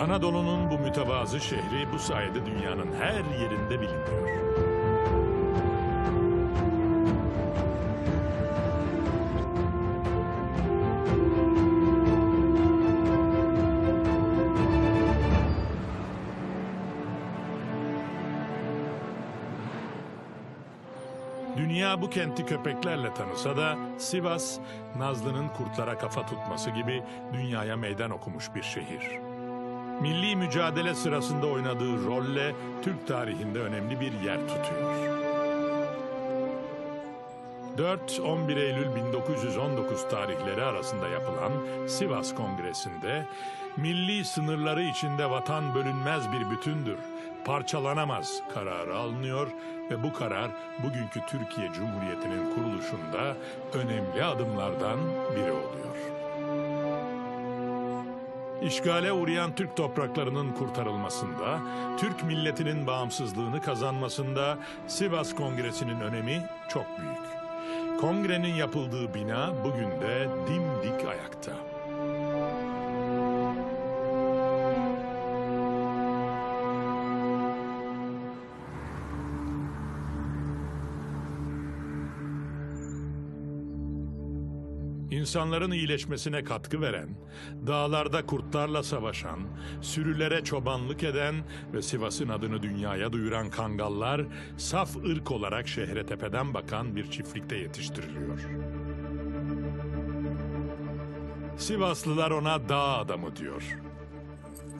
Anadolu'nun bu mütevazı şehri bu sayede dünyanın her yerinde biliniyor. Dünya bu kenti köpeklerle tanısa da Sivas, Nazlı'nın kurtlara kafa tutması gibi dünyaya meydan okumuş bir şehir. Milli mücadele sırasında oynadığı rolle Türk tarihinde önemli bir yer tutuyor. 4-11 Eylül 1919 tarihleri arasında yapılan Sivas Kongresi'nde milli sınırları içinde vatan bölünmez bir bütündür, parçalanamaz kararı alınıyor ve bu karar bugünkü Türkiye Cumhuriyeti'nin kuruluşunda önemli adımlardan biri oluyor. İşgale uğrayan Türk topraklarının kurtarılmasında, Türk milletinin bağımsızlığını kazanmasında Sivas Kongresi'nin önemi çok büyük. Kongrenin yapıldığı bina bugün de dimdik ayakta. İnsanların iyileşmesine katkı veren, dağlarda kurtlarla savaşan, sürülere çobanlık eden ve Sivas'ın adını dünyaya duyuran kangallar, saf ırk olarak şehre tepeden bakan bir çiftlikte yetiştiriliyor. Sivaslılar ona dağ adamı diyor.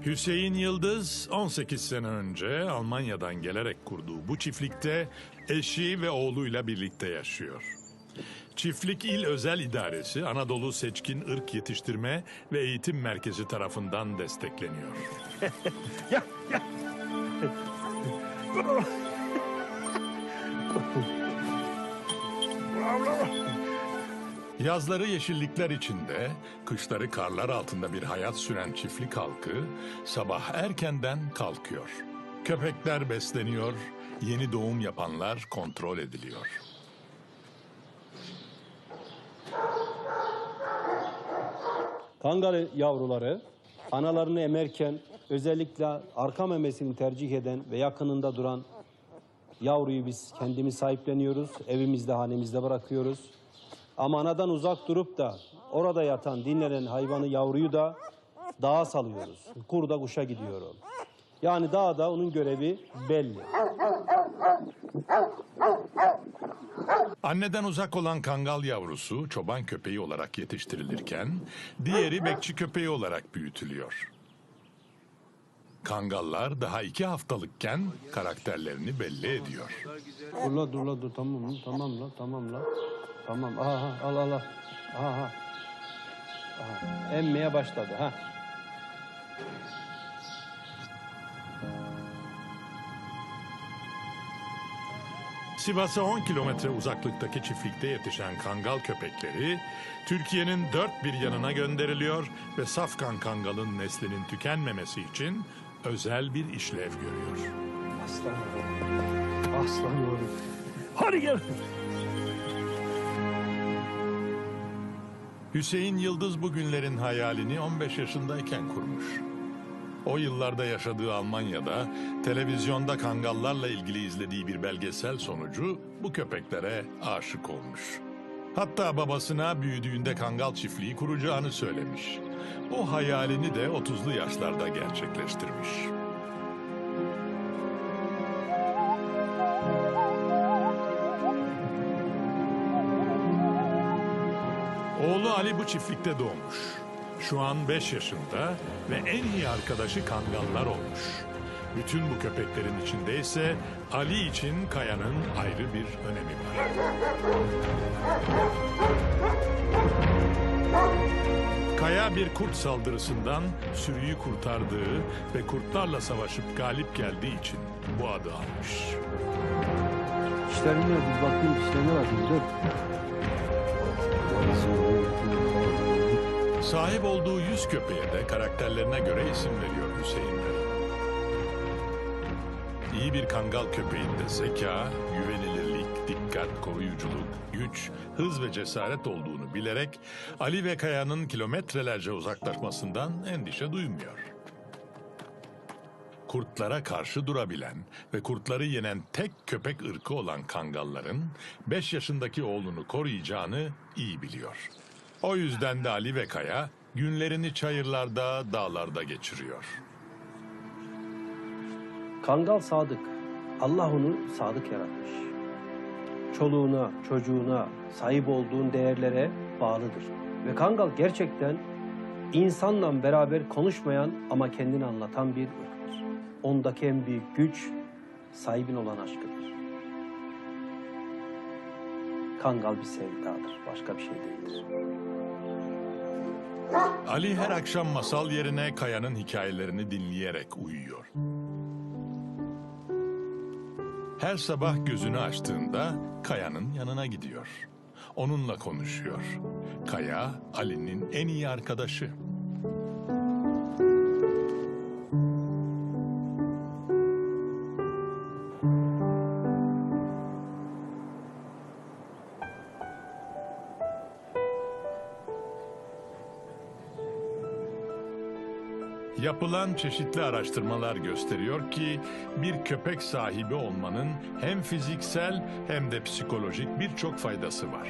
Hüseyin Yıldız 18 sene önce Almanya'dan gelerek kurduğu bu çiftlikte eşi ve oğluyla birlikte yaşıyor. Çiftlik İl Özel İdaresi Anadolu Seçkin Irk Yetiştirme ve Eğitim Merkezi tarafından destekleniyor. Yazları yeşillikler içinde, kışları karlar altında bir hayat süren çiftlik halkı sabah erkenden kalkıyor. Köpekler besleniyor, yeni doğum yapanlar kontrol ediliyor. Kangal yavruları analarını emerken özellikle arka memesini tercih eden ve yakınında duran yavruyu biz kendimiz sahipleniyoruz. Evimizde, hanemizde bırakıyoruz. Ama anadan uzak durup da orada yatan, dinlenen hayvanı, yavruyu da dağa salıyoruz. Kurda kuşa gidiyor o. Yani dağda onun görevi belli. Anneden uzak olan kangal yavrusu çoban köpeği olarak yetiştirilirken diğeri bekçi köpeği olarak büyütülüyor. Kangallar daha iki haftalıkken karakterlerini belli ediyor. Dur la dur la dur tamam mı? Tamam la tamam la. Tamam aha al al al. Aha. aha. Emmeye başladı ha. Sivas'a 10 kilometre uzaklıktaki çiftlikte yetişen kangal köpekleri Türkiye'nin dört bir yanına gönderiliyor ve Safkan kangalın neslinin tükenmemesi için özel bir işlev görüyor. Aslan oğlum. Aslan oğlum. Hadi gel. Hüseyin Yıldız bu günlerin hayalini 15 yaşındayken kurmuş. O yıllarda yaşadığı Almanya'da televizyonda kangallarla ilgili izlediği bir belgesel sonucu bu köpeklere aşık olmuş. Hatta babasına büyüdüğünde kangal çiftliği kuracağını söylemiş. O hayalini de 30'lu yaşlarda gerçekleştirmiş. Oğlu Ali bu çiftlikte doğmuş. Şu an 5 yaşında ve en iyi arkadaşı kangallar olmuş. Bütün bu köpeklerin içinde ise Ali için Kaya'nın ayrı bir önemi var. Kaya bir kurt saldırısından sürüyü kurtardığı ve kurtlarla savaşıp galip geldiği için bu adı almış. İşlerine bir bakayım işlerine bakayım dur. Sahip olduğu yüz köpeğe de karakterlerine göre isim veriyor Hüseyin Bey. İyi bir kangal köpeğinde zeka, güvenilirlik, dikkat, koruyuculuk, güç, hız ve cesaret olduğunu bilerek Ali ve Kaya'nın kilometrelerce uzaklaşmasından endişe duymuyor. kurtlara karşı durabilen ve kurtları yenen tek köpek ırkı olan kangalların 5 yaşındaki oğlunu koruyacağını iyi biliyor. O yüzden de Ali ve Kaya günlerini çayırlarda, dağlarda geçiriyor. Kangal sadık. Allah onu sadık yaratmış. Çoluğuna, çocuğuna, sahip olduğun değerlere bağlıdır. Ve Kangal gerçekten insanla beraber konuşmayan ama kendini anlatan bir ırktır. Ondaki en büyük güç sahibin olan aşkıdır. Kangal bir sevdadır, başka bir şey değildir. Ali her akşam masal yerine Kaya'nın hikayelerini dinleyerek uyuyor. Her sabah gözünü açtığında Kaya'nın yanına gidiyor. Onunla konuşuyor. Kaya, Ali'nin en iyi arkadaşı. Yapılan çeşitli araştırmalar gösteriyor ki bir köpek sahibi olmanın hem fiziksel hem de psikolojik birçok faydası var.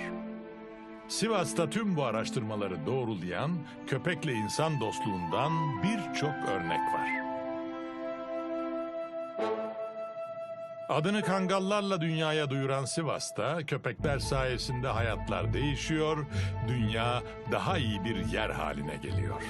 Sivas'ta tüm bu araştırmaları doğrulayan köpekle insan dostluğundan birçok örnek var. Adını kangallarla dünyaya duyuran Sivas'ta köpekler sayesinde hayatlar değişiyor, dünya daha iyi bir yer haline geliyor.